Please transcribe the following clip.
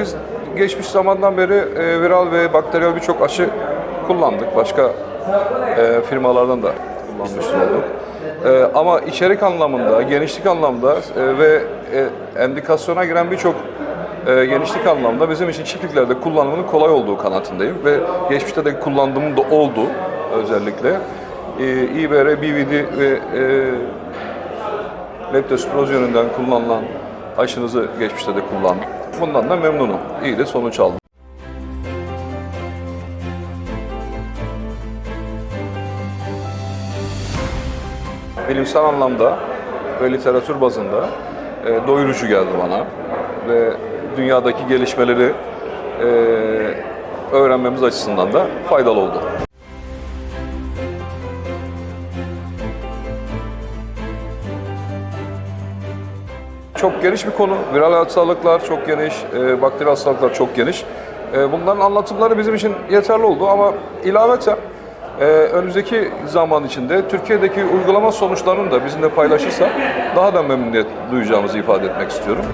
biz geçmiş zamandan beri e, viral ve bakteriyel birçok aşı kullandık. Başka e, firmalardan da kullanmış olduk. E, ama içerik anlamında, genişlik anlamda e, ve e, endikasyona giren birçok e, genişlik anlamda bizim için çiftliklerde kullanımının kolay olduğu kanaatindeyim ve geçmişte de kullandığım da oldu özellikle. E, İBR, BVD ve e, leptospiroz yönünden kullanılan aşınızı geçmişte de kullandım. Bundan da memnunum. İyi de sonuç aldım. Bilimsel anlamda ve literatür bazında e, doyurucu geldi bana ve dünyadaki gelişmeleri e, öğrenmemiz açısından da faydalı oldu. Çok geniş bir konu. Viral hastalıklar çok geniş, e, bakteri hastalıklar çok geniş. E, bunların anlatımları bizim için yeterli oldu ama ilaveten e, önümüzdeki zaman içinde Türkiye'deki uygulama sonuçlarını da bizimle paylaşırsa daha da memnuniyet duyacağımızı ifade etmek istiyorum.